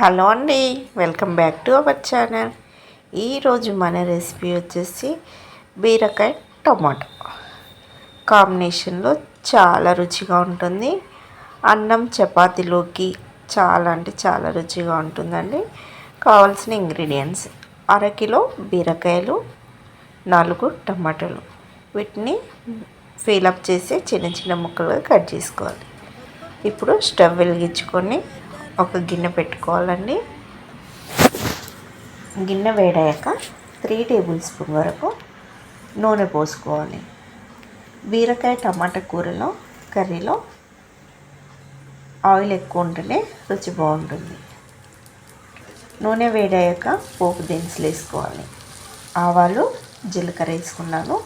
Hello అండి welcome back to our channel. ఈరోజు మన రెసిపీ వచ్చేసి బీరకాయ టమాటో. కాంబినేషన్లో చాలా రుచిగా ఉంటుంది. అన్నం చపాతీలోకి చాలా అంటే చాలా రుచిగా ఉంటుందండి. కావాల్సిన ఇంగ్రీడియంట్స్ అరకిలో బీరకాయలు నాలుగు టమాటాలు. వీటిని ఫీలప్ చేసి చిన్న చిన్న ముక్కలుగా కట్ చేసుకోవాలి. ఇప్పుడు స్టవ్ వెలిగించుకొని ఒక గిన్నె పెట్టుకోవాలండి. గిన్నె వేడాక త్రీ టేబుల్ స్పూన్ వరకు నూనె పోసుకోవాలి. బీరకాయ టమాటా కూరలో కర్రీలో ఆయిల్ ఎక్కువ ఉంటేనే రుచి బాగుంటుంది. నూనె వేడాక పోపు దినుసులు వేసుకోవాలి. ఆవాలు జీలకర్ర వేసుకున్నాను.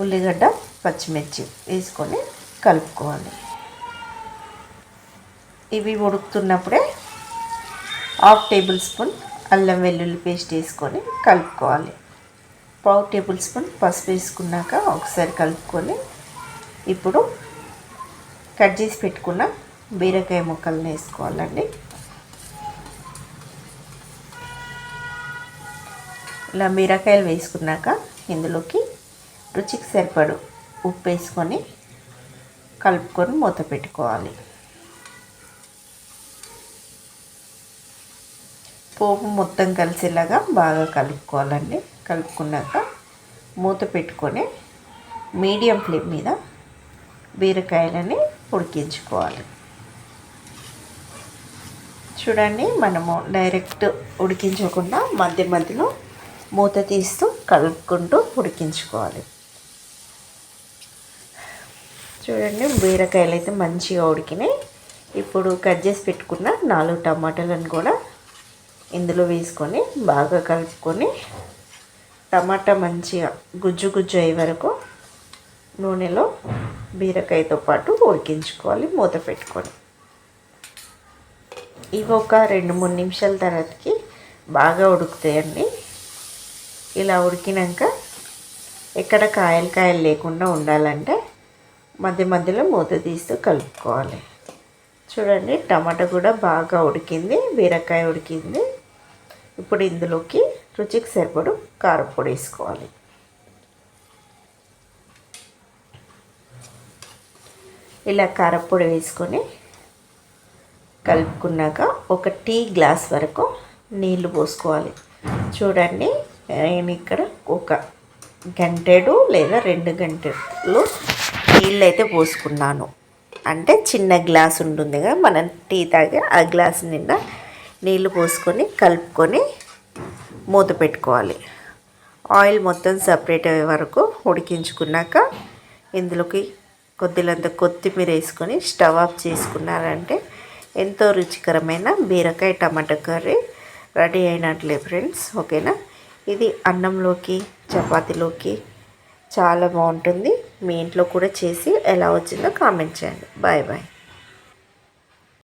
ఉల్లిగడ్డ పచ్చిమిర్చి వేసుకొని కలుపుకోవాలి. ఇవి ఉడుకుతున్నప్పుడే హాఫ్ టేబుల్ స్పూన్ అల్లం వెల్లుల్లి పేస్ట్ వేసుకొని కలుపుకోవాలి. పావు టేబుల్ స్పూన్ పసుపు వేసుకున్నాక ఒకసారి కలుపుకొని ఇప్పుడు కట్ చేసి పెట్టుకున్న బీరకాయ ముక్కలను వేసుకోవాలండి. ఇలా బీరకాయలు వేసుకున్నాక ఇందులోకి రుచికి సరిపడు ఉప్పు వేసుకొని కలుపుకొని మూత పెట్టుకోవాలి. పోపు మొత్తం కలిసేలాగా బాగా కలుపుకోవాలండి. కలుపుకున్నాక మూత పెట్టుకొని మీడియం ఫ్లేమ్ మీద బీరకాయలని ఉడికించుకోవాలి. చూడండి మనము డైరెక్ట్ ఉడికించకుండా మధ్య మధ్యలో మూత తీస్తూ కలుపుకుంటూ ఉడికించుకోవాలి. చూడండి బీరకాయలు అయితే మంచిగా ఉడికినాయి. ఇప్పుడు కట్ చేసి పెట్టుకున్న నాలుగు టమాటాలను కూడా ఇందులో వేసుకొని బాగా కలుపుకొని టమాటా మంచిగా గుజ్జు గుజ్జు అయ్యే వరకు నూనెలో బీరకాయతో పాటు ఉడికించుకోవాలి మూత పెట్టుకొని. ఇవి ఒక రెండు మూడు నిమిషాల తర్వాతకి బాగా ఉడుకుతాయండి. ఇలా ఉడికినాక ఎక్కడ కాయలు కాయలు లేకుండా ఉండాలంటే మధ్య మధ్యలో మూత తీస్తూ కలుపుకోవాలి. చూడండి టమాటా కూడా బాగా ఉడికింది బీరకాయ ఉడికింది. ఇప్పుడు ఇందులోకి రుచికి సరిపడు కారపొడి వేసుకోవాలి. ఇలా కారపొడి వేసుకొని కలుపుకున్నాక ఒక టీ గ్లాస్ వరకు నీళ్ళు పోసుకోవాలి. చూడండి నేను ఇక్కడ ఒక గంటెడు లేదా రెండు గంటలు నీళ్ళు అయితే పోసుకున్నాను. అంటే చిన్న గ్లాస్ ఉంటుంది కదా మనం టీ తాగే ఆ గ్లాస్ నిండా నీళ్ళు పోసుకొని కలుపుకొని మూత పెట్టుకోవాలి. ఆయిల్ మొత్తం సపరేట్ అయ్యే వరకు ఉడికించుకున్నాక ఇందులోకి కొద్దిలంత కొత్తిమీర వేసుకొని స్టవ్ ఆఫ్ చేసుకున్నారంటే ఎంతో రుచికరమైన బీరకాయ టమాటా కర్రీ రెడీ అయినట్లే ఫ్రెండ్స్ ఓకేనా? ఇది అన్నంలోకి చపాతీలోకి చాలా బాగుంటుంది. మీ ఇంట్లో కూడా చేసి ఎలా వచ్చిందో కామెంట్ చేయండి. Bye bye.